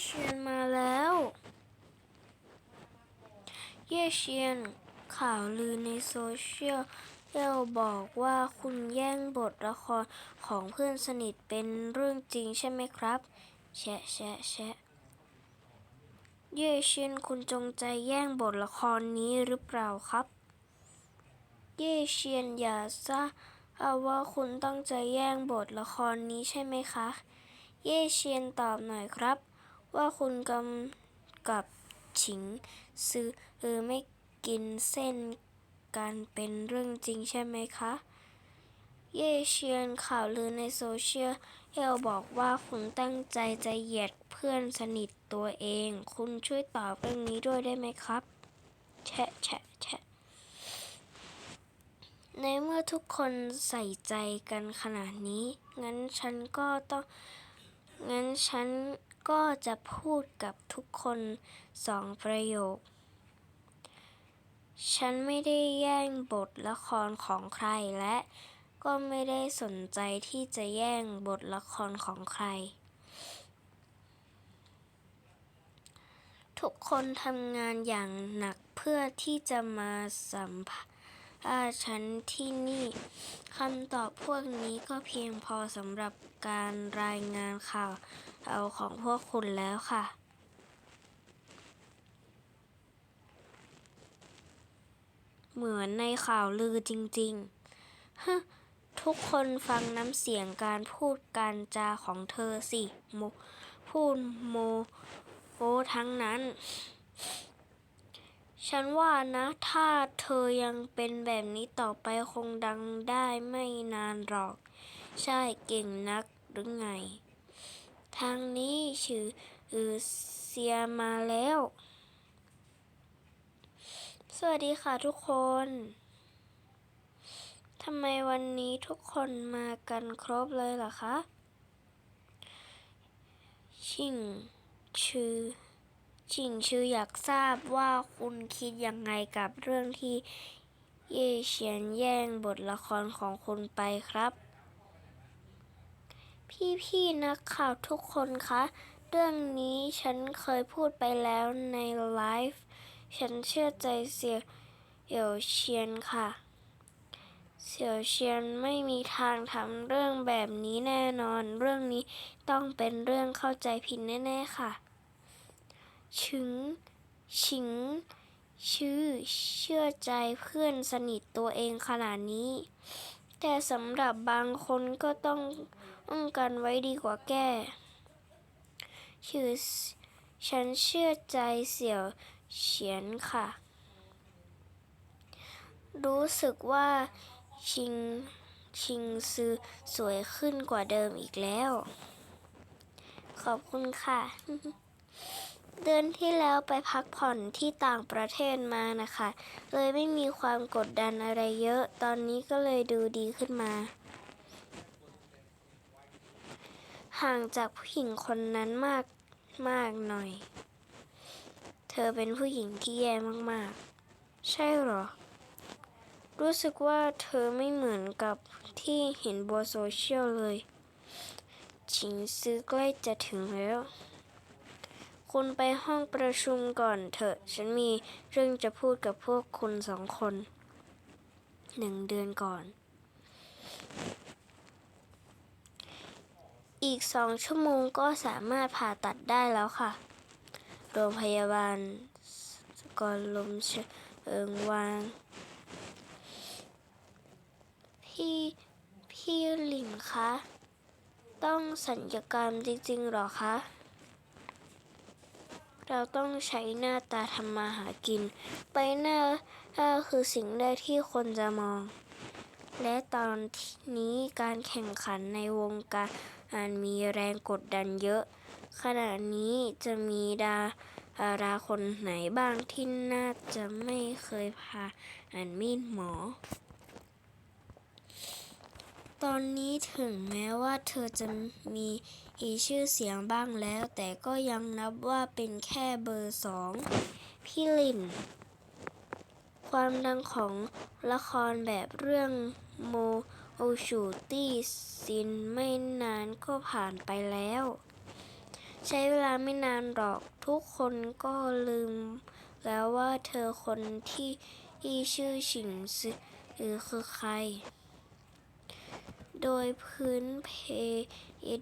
เชียนมาแล้ว เย่เชียนข่าวลือในโซเชียลเยลบอกว่าคุณแย่งบทละครของเพื่อนสนิทเป็นเรื่องจริงใช่ไหมครับ แชะแชะแชะเย่เชียนคุณจงใจแย่งบทละครนี้หรือเปล่าครับ เย่เชียนอย่าซะเอาว่าคุณตั้งใจแย่งบทละครนี้ใช่ไหมคะ เย่เชียนตอบหน่อยครับ ว่าคุณกำกับฉิงซือเออไม่กินเส้นกันเป็นเรื่องจริงใช่ไหมคะ เย่เชียนข่าวลือในโซเชียลเอลบอกว่าคุณตั้งใจจะเหยียดเพื่อนสนิทตัวเอง คุณช่วยตอบเรื่องนี้ด้วยได้ไหมครับแชะแชะแชะในเมื่อทุกคนใส่ใจกันขนาดนี้ งั้นฉันก็ต้อง งั้นฉัน ก็จะพูดกับทุกคนสองประโยค ฉันไม่ได้แย่งบทละครของใครและก็ไม่ได้สนใจที่จะแย่งบทละครของใคร ทุกคนทำงานอย่างหนักเพื่อที่จะมาสัมภาษณ์ฉันที่นี่คำตอบพวกนี้ก็เพียงพอสำหรับการรายงานข่าว เอาของพวกคุณแล้วค่ะ เหมือนในข่าวลือจริงๆฮทุกคนฟังน้ำเสียงการพูดการจาของเธอสิโมพูดโมโมทั้งนั้น ฉันว่านะ ถ้าเธอยังเป็นแบบนี้ต่อไปคงดังได้ไม่นานหรอก ใช่เก่งนักหรือไง ทางนี้ชื่ออือเซียมาแล้ว สวัสดีค่ะทุกคนทำไมวันนี้ทุกคนมากันครบเลยล่ะคะ ชิงชื่อชิงชื่ออยากทราบว่าคุณคิดยังไงกับเรื่องที่เย่เฉียนแย่งบทละครของคุณไปครับ พี่ๆนักข่าวทุกคนคะ เรื่องนี้ฉันเคยพูดไปแล้วในไลฟ์ฉันเชื่อใจเสี่ยวเสี่ยวเชียนค่ะ เสี่ยวเชียนไม่มีทางทำเรื่องแบบนี้แน่นอน เรื่องนี้ต้องเป็นเรื่องเข้าใจผิดแน่ๆค่ะชึงชิง ชื่อเชื่อใจเพื่อนสนิทตัวเองขนาดนี้ แต่สำหรับบางคนก็ต้อง ป้องกันไว้ดีกว่าแก้ชื่อฉันเชื่อใจเสี่ยวเฉียนค่ะ รู้สึกว่าชิงชิงซือสวยขึ้นกว่าเดิมอีกแล้ว ขอบคุณค่ะ เดือนที่แล้วไปพักผ่อนที่ต่างประเทศมานะคะ เลยไม่มีความกดดันอะไรเยอะ ตอนนี้ก็เลยดูดีขึ้นมา ห่างจากผู้หญิงคนนั้นมากมากหน่อย เธอเป็นผู้หญิงที่แย่มากๆ ใช่หรอ รู้สึกว่าเธอไม่เหมือนกับที่เห็นบนโซเชียลเลย ชิงซื้อใกล้จะถึงแล้ว คุณไปห้องประชุมก่อนเถอะ ฉันมีเรื่องจะพูดกับพวกคุณสองคน หนึ่งเดือนก่อน อีกสองชั่วโมงก็สามารถผ่าตัดได้แล้วค่ะ โรงพยาบาลกอลลมเชิงวาง พี่พี่หลินคะ ต้องสัญญกรรมจริงๆหรอคะ เราต้องใช้หน้าตาทำมาหากิน ไปหน้าก็คือสิ่งแรกที่คนจะมอง และตอนนี้การแข่งขันในวงการ มีแรงกดดันเยอะ ขณะนี้จะมีดาราคนไหนบ้างที่น่าจะไม่เคยผ่าอ่านมีดหมอ ตอนนี้ถึงแม้ว่าเธอจะมีชื่อเสียงบ้างแล้ว แต่ก็ยังนับว่าเป็นแค่เบอร์สองพี่ลินความดังของละครแบบเรื่องโม โอชูตี้ซินไม่นานก็ผ่านไปแล้ว ใช้เวลาไม่นานหรอกทุกคนก็ลืม แล้วว่าเธอคนที่ที่ชื่อฉิงซือคือใคร โดยพื้นเพ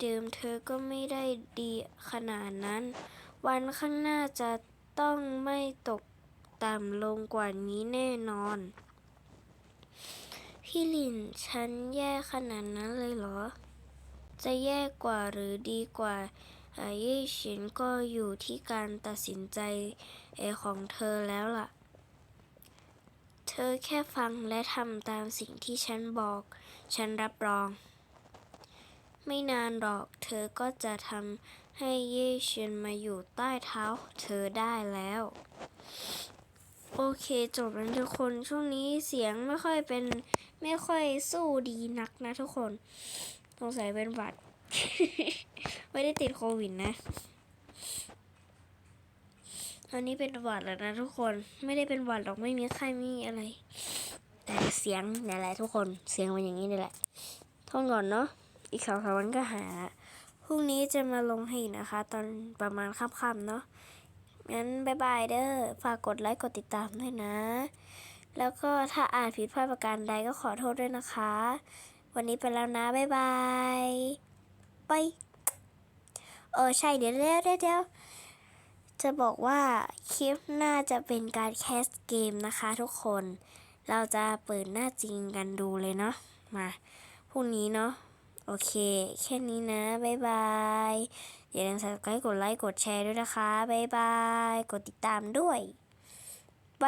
เดิมเธอก็ไม่ได้ดีขนาดนั้น วันข้างหน้าจะต้องไม่ตกต่ำลงกว่านี้แน่นอน พี่หลินฉันแย่ขนาดนั้นเลยเหรอ จะแย่กว่าหรือดีกว่าเอ่อเย่เฉินก็อยู่ที่การตัดสินใจเอของเธอแล้วล่ะ เธอแค่ฟังและทำตามสิ่งที่ฉันบอก ฉันรับรอง ไม่นานหรอกเธอก็จะทำให้เย่เฉินมาอยู่ใต้เท้าเธอได้แล้ว โอเคจบแล้วทุกคนช่วงนี้เสียงไม่ค่อยเป็นไม่ค่อยสู้ดีนักนะทุกคนสงสัยเป็นหวัด ไม่ได้ติดโควิดนะอันนี้เป็นหวัดแล้วนะทุกคนไม่ได้เป็นหวัดหรอกไม่มีไข้ไม่มีอะไร แต่เสียงนี่แหละทุกคนเสียงมันอย่างนี้นี่แหละท่องก่อนเนาะอีกสองสามวันก็หายละพรุ่งนี้จะมาลงให้นะคะ ตอนประมาณค่ำๆเนาะ งั้นบายบายเด้อ ฝากกดไลค์กดติดตามด้วยนะ แล้วก็ถ้าอ่านผิดพลาดประการใดก็ขอโทษด้วยนะคะ วันนี้ไปแล้วนะบายบายไปเออใช่เดี๋ยวเดี๋ยวเดี๋ยวจะบอกว่าคลิปหน้าจะเป็นการแคสเกมนะคะทุกคน เราจะเปิดหน้าจริงกันดูเลยเนาะมาพรุ่งนี้เนาะ โอเค แค่นี้นะ บ๊ายบาย อย่าลืม subscribe กดไลค์ กดแชร์ด้วยนะคะ บ๊ายบาย กดติดตามด้วย ไป